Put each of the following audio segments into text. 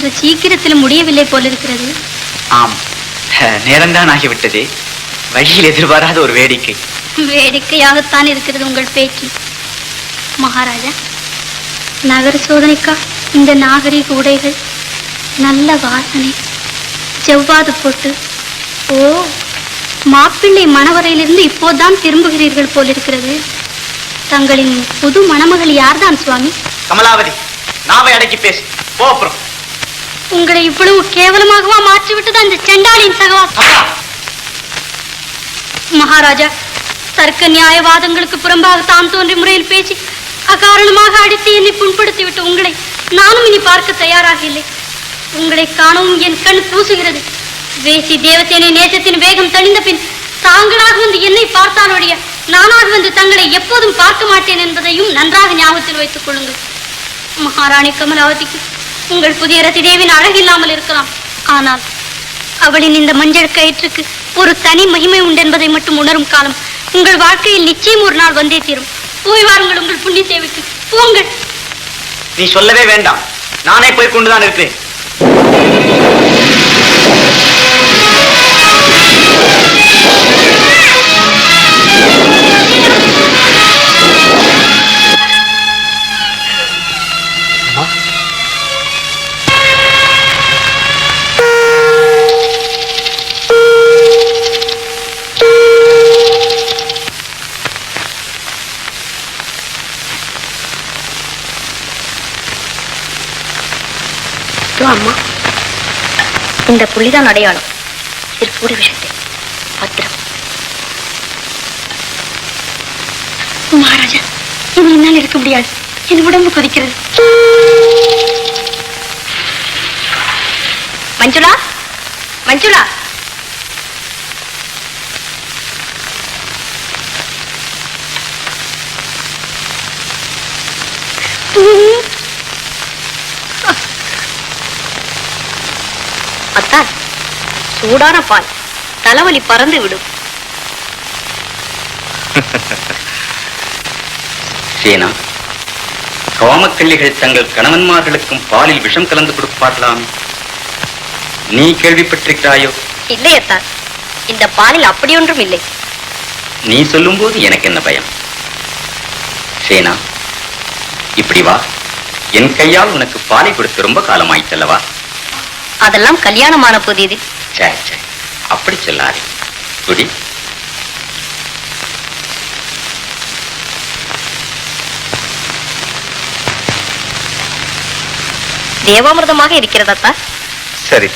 இன்று சீக்கிரத்தில் முடியவில்லை போலிருக்கிறது. ஆம். நேரம்தான் ஆகிவிட்டது. வழியில் எதிர்பாராத ஒரு வேடிக்கை. வேடிக்கையாகத்தான் இருக்கிறது உங்கள் பேச்சு. மகாராஜா நகர சோதனைக்கா இந்த நாகரிக உடைகள். நல்ல வாசனை. செவ்வாது போட்டு. ஓ மாப்பிள்ளை மணவரையிலிருந்து இப்போதான் திரும்புகிறீர்கள் போலிருக்கிறது. தங்களின் புது மணமகள் யார்தான் சுவாமி? கமலாவதி நாவை அடக்கி பேசு. போ அப்புறம். உங்களை இவ்வளவு கேவலமாகவா மாற்றிவிட்டது அந்த செண்டாளின் சகவாசம்? மகாராஜா தர்க்க நியாயவாதங்களுக்கு புறம்பாக தான் தோன்றிய முறையில் பேசி அகாரணமாக அடித்து என்னை புண்படுத்தி விட்டு உங்களை நானும் இனி பார்க்க தயாராக இல்லை. உங்களை காணவும் என் கண் பூசுகிறது வேசி தேவசேனை நேசத்தின் வேகம் தணிந்த பின் தாங்களாக வந்து என்னை பார்த்தால் ஒழிய நானாக வந்து தங்களை எப்போதும் பார்க்க மாட்டேன் என்பதையும் நன்றாக ஞாபகத்தில் வைத்துக் கொள்ளுங்கள். மகாராணி கமலாவதிக்கு உங்கள் புதிய ரதி தேவின் அழகில்லாமல் இருக்கலாம். ஆனால் அவளின் இந்த மஞ்சள் கயிற்றுக்கு ஒரு தனி மகிமை உண்டென்பதை மட்டும் உணரும் காலம் உங்கள் வாழ்க்கையில் நிச்சயம் ஒரு நாள் வந்தே தீரும். போய் வாருங்கள் உங்கள் புண்ணிய சேவைக்கு போங்கள். நீ சொல்லவே வேண்டாம். நானே போய் கொண்டுதான் இருப்பேன். அம்மா. இந்த புள்ளிதான் அடையாளம். இது பூரி விஷயத்தை பத்திரம். மகாராஜா இனி என்னால் இருக்க முடியாது. என் உடம்பு கொதிக்கிறது. மஞ்சுளா? மஞ்சுளா? Mm-hmm. அத்தான். சூடான பால். தலைவலி பறந்து விடும். சேனா காமக்கள்ளிகள் தங்கள் கணவன்மார்களுக்கும் பாலில் விஷம் கலந்து கொடுப்பார்களாம். நீ கேள்விப்பட்டிருக்கிறாயோ? இல்லை அத்தான். இந்த பாலில் அப்படியொன்றும் இல்லை. நீ சொல்லும்போது எனக்கு என்ன பயம்? சேனா இப்படி வா. என் கையால் உனக்கு பாலை கொடுத்து ரொம்ப காலமாயிட்டல்லவா அதெல்லாம் கல்யாணமான புதியது சே சே அப்படி சொல்லாதே. குடி. தேவாமிர்தமாக இருக்கிறதா சரி.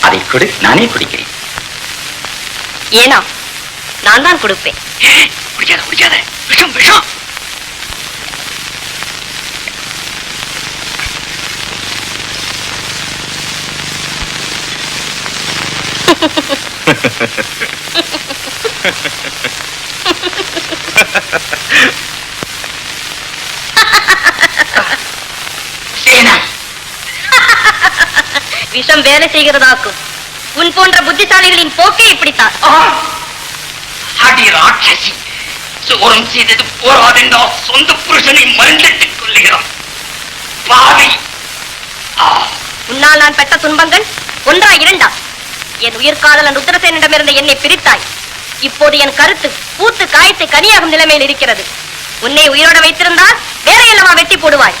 அதை கொடு நானே குடிக்கிறேன். ஏனா நான் தான் கொடுப்பேன். குடிக்காத குடிக்காத. விஷம் விஷம். விஷம் வேலை செய்கிறதாக்கும். உன் போன்ற புத்திசாலிகளின் போக்கே இப்படித்தான். ராட்சசி. சோரம் செய்தது போராதென்றா சொந்த புருஷனை மருந்திட்டுக் கொள்ளுகிறான். பாவி! உன்னால் நான் பெற்ற துன்பங்கள் ஒன்றா இரண்டா? என் உயிர்காதலன் ருத்ரசேனிடமிருந்து என்னை பிரித்தாய். இப்போது என் கருத்து பூத்து காய்த்து கனியாகும் நிலைமையில் இருக்கிறது. உன்னை உயிரோட வைத்திருந்தால் வேற வெட்டி போடுவாய்.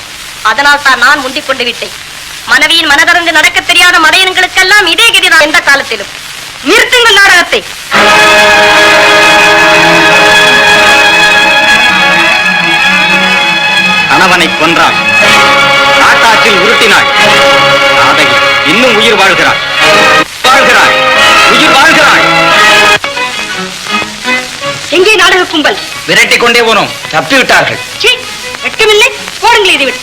அதனால் தான் நான் முந்திக் கொண்டு விட்டேன். மனைவியின் மனதறந்து நடக்க தெரியாத மடையன்களுக்கெல்லாம் இதே கதிதான் எந்த காலத்திலும். நிறுத்துங்கள் நாடகத்தை. கணவனை கொன்றாள் காட்டாற்றில் உருட்டினாள் இன்னும் உயிர் வாழ்கிறாள் வாழ்கிறாள் உயிர் வாழ்கிறாள் எங்கே நாடக கும்பல்? விரட்டி கொண்டே போனோம். தப்பி விட்டார்கள். வெட்கமில்லை. போடுங்கள் இதை விட்டு.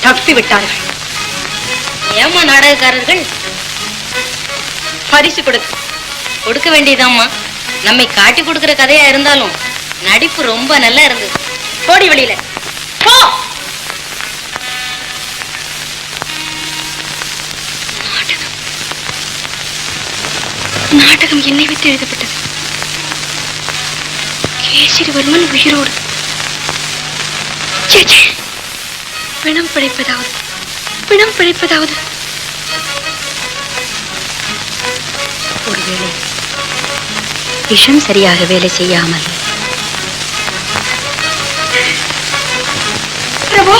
தப்பி விட்டார்கள். ஏமா நாடகக்காரர்கள்? பரிசு கொடுக்க கொடுக்க வேண்டியதாம்மா. நம்மை காட்டி கொடுக்கிற கதையா இருந்தாலும் நடிப்பு ரொம்ப நல்லா இருந்தது. போடி வெளியில. போ! நாடகம் என்னை விட்டு எழுதப்பட்டது. கேசரிவர்மன் உயிரோடு. பிணம் பிழைப்பதாவது பிணம் பிழைப்பதாவது. ஒருவேளை விஷம் சரியாக வேலை செய்யாமல். பிரபு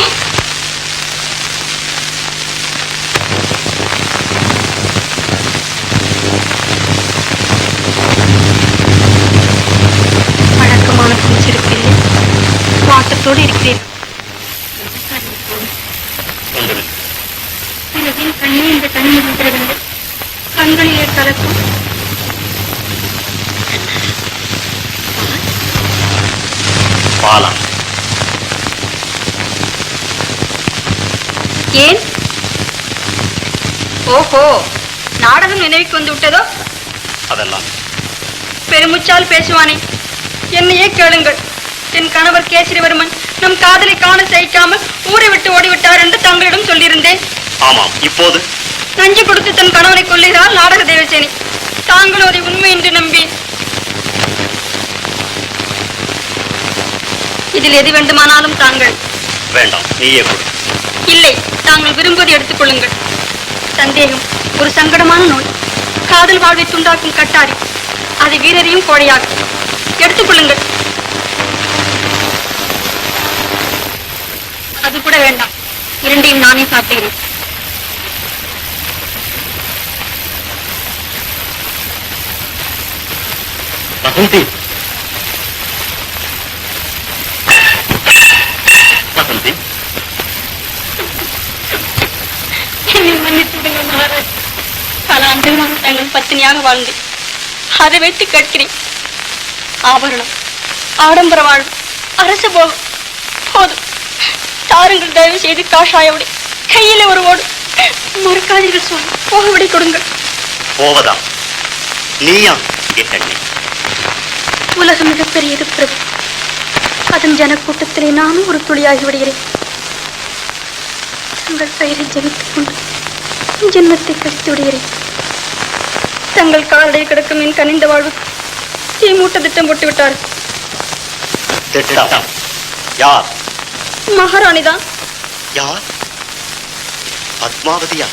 பாலா ஏன்? ஓஹோ நாடகம் நினைவுக்கு வந்து விட்டதோ? அதெல்லாம். பெருமுச்சால் பேசுவானே. என்னையே கேளுங்கள். என் கணவர் கேசரிவர்மன் நம் காதலை காண சகிக்காமல் ஊரை விட்டு ஓடிவிட்டார் என்று தங்களிடம் சொல்லியிருந்தேன். ஆமாம் இப்போது நஞ்சு கொடுத்து தன் கணவனை கொல்லுகிறார் நாடக தேவசேனி. தாங்களும் அதை உண்மை என்று நம்பி. இதில் எது வேண்டுமானாலும் தாங்கள். வேண்டாம் நீயே கொடு. இல்லை தாங்கள் விரும்புவதை எடுத்துக் கொள்ளுங்கள். சந்தேகம் ஒரு சங்கடமான நோய். காதல் வாழ்வை துண்டாக்கும் கட்டாரி. அது வீரரையும் கோழையாக்கும். எடுத்துக் கொள்ளுங்கள். அது கூட வேண்டாம். இரண்டையும் நானே சாப்பிடுகிறேன். வசந்தி வசந்தி பல ஆண்டுகளாக தங்கள் பத்தினியாக வாழ்ந்தேன். அதை வைத்து கேட்கிறேன். ஆபரணம் ஆடம்பர வாழ்வு அரச போகம். போதும். தாருங்கள் தயவு செய்து காஷாயோடு கையில ஒரு ஓடு. மறக்காதீர்கள் சுவாமி. போக விடை கொடுங்கள். போவதா நீயா கண்ணே உலகம் மிகப்பெரியது பிரபு. அதன் ஜனக்கூட்டத்திலே நானும் ஒரு துளியாகி விடுகிறேன். தங்கள் பெயரை ஜெபித்துக் கொண்டு ஜென்மத்தை கழித்து விடுகிறேன். தங்கள் காலடியில் கிடக்கும் என் கனிந்த வாழ்வு தீ மூட்ட திட்டம் போட்டு விட்டார். திட்டம். யார்? மகாராணிதான். யார்? பத்மாவதியா?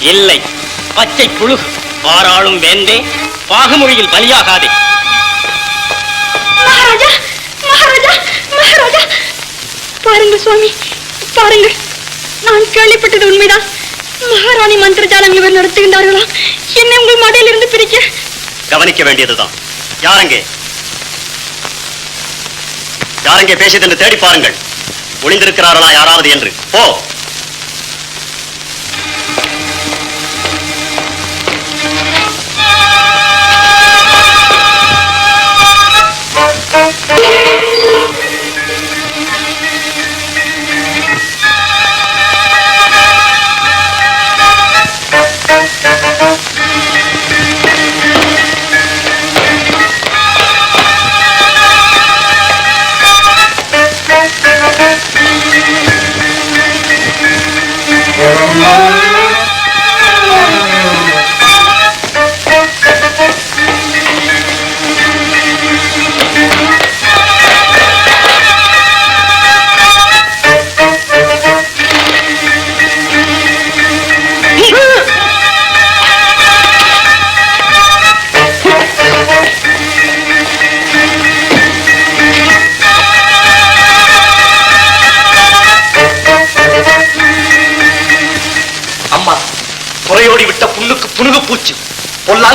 இல்லை. பச்சை புழுகு. பாராளும் வேந்தே. பாகமொழியில் பலியாகாதே. மகாராஜா மகாராஜா மகாராஜா. பாருங்க சுவாமி பாருங்க நான் கேள்விப்பட்டது உண்மைதான். மகாராணி மந்திரஜாலம் இவர் நடத்துகின்றார்களா? என்னை உங்கள் மடையிலிருந்து பிரிக்க? கவனிக்க வேண்டியதுதான். யாரங்கே? யாரங்கே பேசியது என்று தேடி பாருங்கள். ஒளிந்திருக்கிறார்களா யாராவது என்று. போ.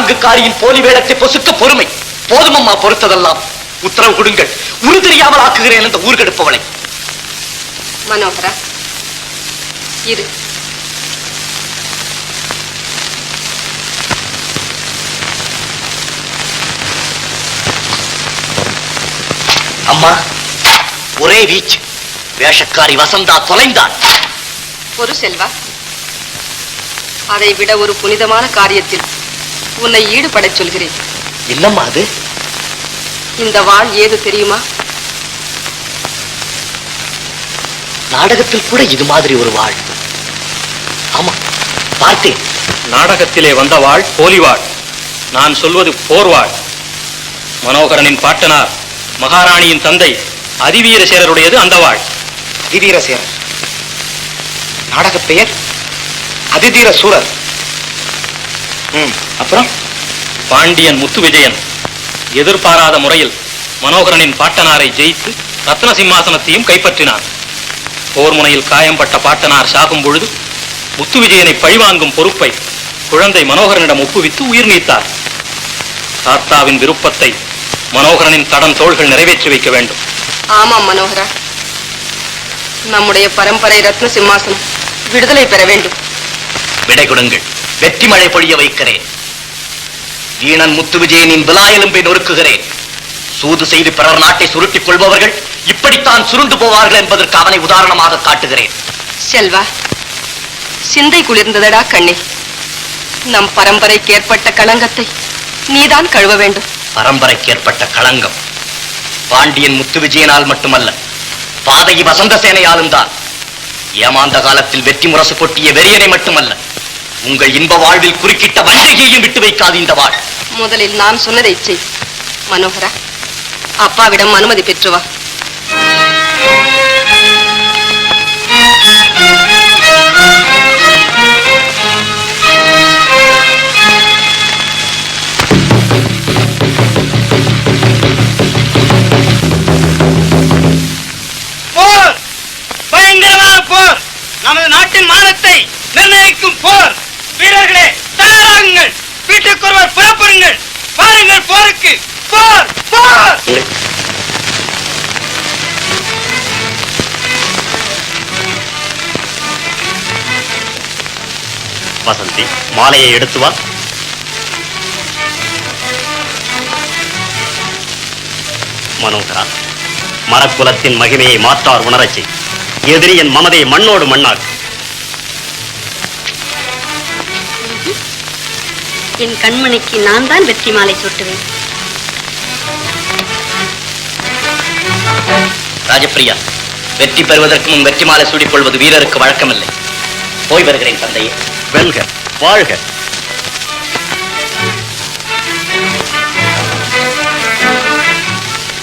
பொல்லாங்குக்காரியின் போலி வேடத்தை பொசுக்க பொறுமை. போதும் அம்மா பொறுத்ததெல்லாம். உத்தரவு கொடுங்கள். உரு தெரியாமல் ஆக்குகிறேன் அந்த ஊர்கெடுப்பவனை மனோகரா இரு. அம்மா ஒரே வீச்சு. வேஷக்காரி வசந்தா தொலைந்தாள் ஒரு செல்வா. அதை விட ஒரு புனிதமான காரியத்தில் உன்னை ஈடுபடச் சொல்கிறேன். என்னம்மா அது? இந்த வாழ் ஏது தெரியுமா? நாடகத்தில் கூட இது மாதிரி ஒரு வாழ் ஆமா பார்த்தேன். நாடகத்திலே வந்த வாழ் போலி வாழ் நான் சொல்வது போர் வாழ் மனோகரனின் பாட்டனார் மகாராணியின் தந்தை அதிவீர சேரருடையது அந்த வாழ் அதிதீர சேரர். நாடக பெயர் அதிதீர சூரர். ம். அப்புறம் பாண்டியன் முத்து விஜயன். எதிர்பாராத முறையில் மனோகரனின் பாட்டனாரை ஜெயித்து ரத்ன சிம்மாசனத்தையும் கைப்பற்றினான். போர் முனையில் காயம்பட்ட பாட்டனார் சாகும் பொழுது முத்து விஜயனை பழிவாங்கும் பொறுப்பை குழந்தை மனோகரனிடம் ஒப்புவித்து உயிர் நீத்தார். தாத்தாவின் விருப்பத்தை மனோகரனின் தடம் தோள்கள் நிறைவேற்றி வைக்க வேண்டும். ஆமாம் மனோகரா. நம்முடைய பரம்பரை ரத்ன சிம்மாசனம் விடுதலை பெற வேண்டும். விடை கொடுங்கள். வெற்றி மழை பொழிய வைக்கிறேன். வீணன் முத்து விஜயனின் விலாயெலும்பை நொறுக்குகிறேன். சூது செய்து பிறர் நாட்டை சுருட்டிக் கொள்பவர்கள் இப்படித்தான் சுருண்டு போவார்கள் என்பதற்கு அவனை உதாரணமாக காட்டுகிறேன். செல்வா சிந்தை குளிர்ந்ததடா கண்ணில் நம் பரம்பரைக்கு ஏற்பட்ட களங்கத்தை நீதான் கழுவ வேண்டும். பரம்பரைக்கு ஏற்பட்ட களங்கம் பாண்டியன் முத்து விஜயனால் மட்டுமல்ல பாதகி வசந்த சேனையாலும் தான். ஏமாந்த காலத்தில் வெற்றி முரசு கொட்டிய வெறியனை மட்டுமல்ல உங்கள் இன்ப வாழ்வில் குறுக்கிட்ட வஞ்சகியையும் விட்டு வைக்காது இந்த வாழ். முதலில் நான் சொன்னதை செய் மனோகரா. அப்பாவிடம் அனுமதி பெற்று வா. போர்! பயங்கரமான போர்! நமது நாட்டின் மானத்தை நிர்ணயிக்கும் போர்! வீரர்களே தயாராகுங்கள் வீட்டுக்கொருவர் புறப்படுங்கள். பாருங்கள் போருக்கு. போர் போர். வசந்தி மாலையை எடுத்து வா. மனோகரா மரக்குலத்தின் மகிமையை மாற்றார் உணரச்சி எதிரியின் மமதை மண்ணோடு மண்ணாக்கு என் கண்மணிக்கு நான் தான் வெற்றி மாலை சூட்டுவேன். ராஜபிரியா வெற்றி பெறுவதற்கு முன் வெற்றி மாலை சூடிக் கொள்வது வீரருக்கு வழக்கமில்லை. போய் வருகிறேன் தந்தையே. வெல்க வாழ்க.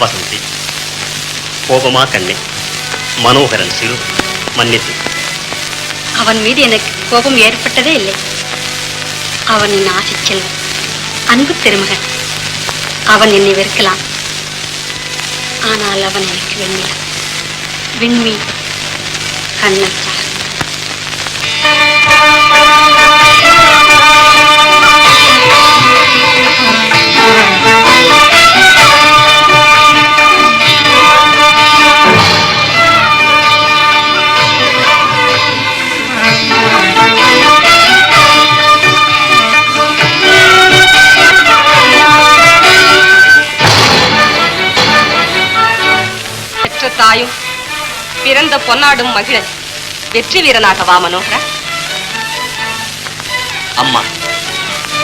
வசந்தி கோபமா கண்ணே மனோகரன் சிறு மன்னித்து. அவன் மீது எனக்கு கோபம் ஏற்பட்டதே இல்லை. அவன் என் ஆசை செல்வன். அன்பு திருமகன். அவன் என்னை வெறுக்கலாம். ஆனால் அவன் எனக்கு வெண்ணிலா. விண்மீன். கண்ணன் தாயும் பிறந்த பொன்னாடும் மகிழன் வெற்றி வீரனாக வா மனோகரா. அம்மா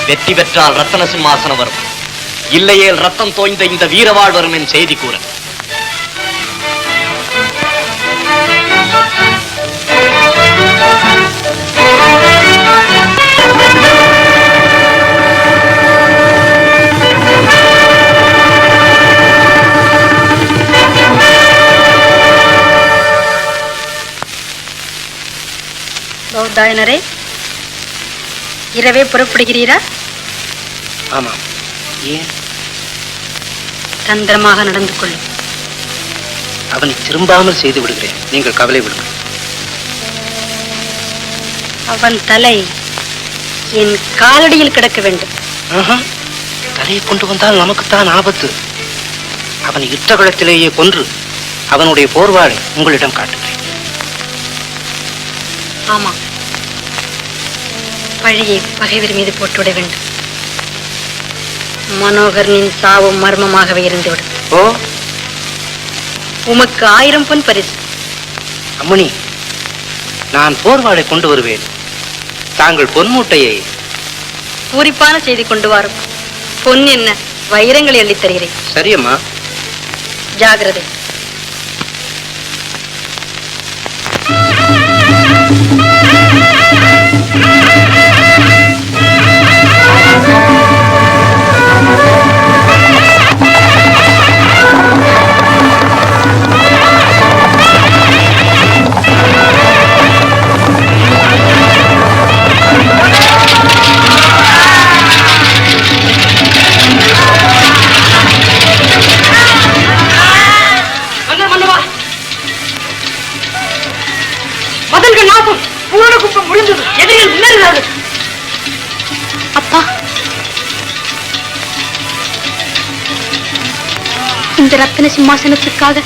வெற்றி பெற்றால் ரத்தன சிம்மாசனம் வரும். இல்லையேல் ரத்தம் தோய்ந்த இந்த வீரவாழ் வரும் என் செய்தி கூற பௌத்தாயனரே இரவே புறப்படுகிறீரா? ஆமாம். ஏன்? தந்திரமாக நடந்து கொள்ளும் அவனை திரும்பாமல் செய்து விடுகிறேன். நீங்கள் கவலை விடுங்கள். அவன் தலை என் காலடியில் கிடக்க வேண்டும். தலையை கொண்டு வந்தால் நமக்குத்தான் ஆபத்து. அவனை யுத்த களத்திலேயே கொன்று அவனுடைய போர்வாளை உங்களிடம் காட்டுகிறேன். ஆமா. பழியை பகைவர் மீது போட்டுவிட வேண்டும். மனோகரனின் சாவும் மர்மமாகவே இருந்துவிடும். ஓ? உமக்கு ஆயிரம் பொன் பரிசு. அம்மணி நான் போர்வாளை கொண்டு வருவேன். தாங்கள் பொன்மூட்டையை பூரிப்பான செய்தி கொண்டு வரும். பொன் என்ன? வைரங்களை அள்ளித் தருகிறேன். சரியம்மா. ஜாகிரதை. Ah! சிம்மாசனத்துக்காக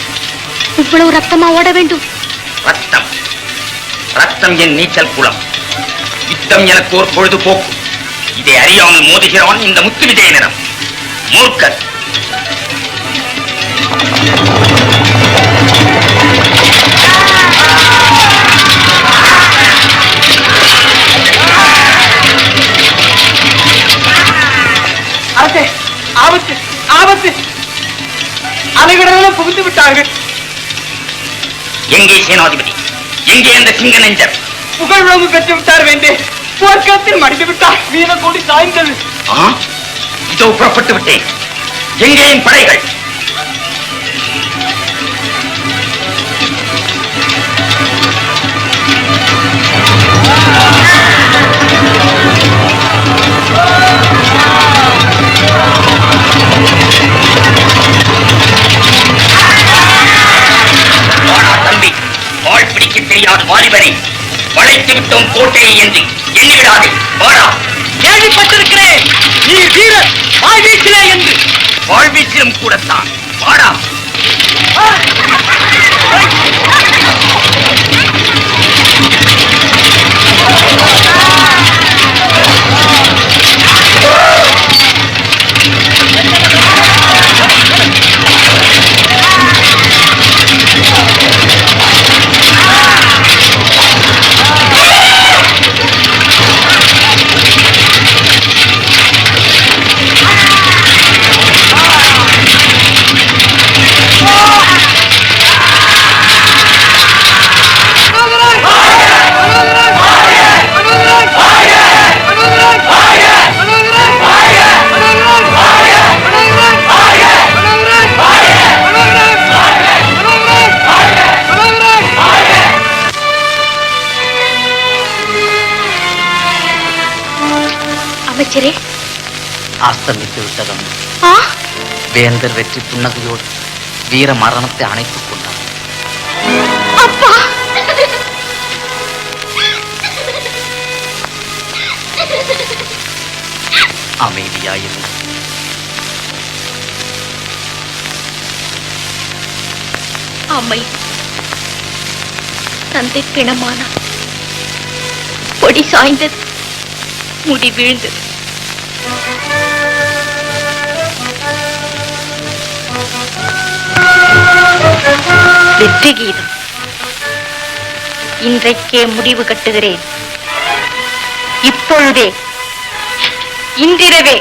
இவ்வளவு ரத்தமா ஓட வேண்டும்? ரத்தம். ரத்தம் என் நீச்சல் குளம். யுத்தம் எனக்கு ஒரு பொழுதுபோக்கு. இதை அறியாமல் மோதுகிறான் இந்த முத்து விஜயனிடம் மூர்க்கர். அரசே ஆபத்து ஆபத்து. அலைகடலாம் புகுந்து விட்டார்கள். எங்கே சேனாதிபதி? எங்கே அந்த சிங்க நெஞ்சர்? புகழ் உணவு பெற்று விட்டார் வேண்டே. போர்க்களத்தில் மடிந்து விட்டார். வீர கோடி சாய்ந்தது? இதோ புறப்பட்டு விட்டேன். எங்கே என் படைகள்? பிடிக்க தெரியாத வாலிபனை வளைத்து விட்டோம் கோட்டையை என்று எண்ணிவிடாதே வாடா. கேள்விப்பட்டிருக்கிறேன் நீ வீரர் வாழ்வீச்சிலே என்று. வாழ்வீச்சிலும் கூடத்தான். வாடா. அஸ்தமித்து விட்டதும் வேந்தர் வெற்றி புன்னகையோடு வீர மரணத்தை அணைத்துக் கொண்டார். அப்பா! அமைதியாயிருந்தார் அம்மை தந்தை பிணமானார். பொடி சாய்ந்தது முடி வீழ்ந்தது. வெற்றி கீதம் இன்றைக்கே முடிவு கட்டுகிறேன். இப்பொழுதே இன்றிரவே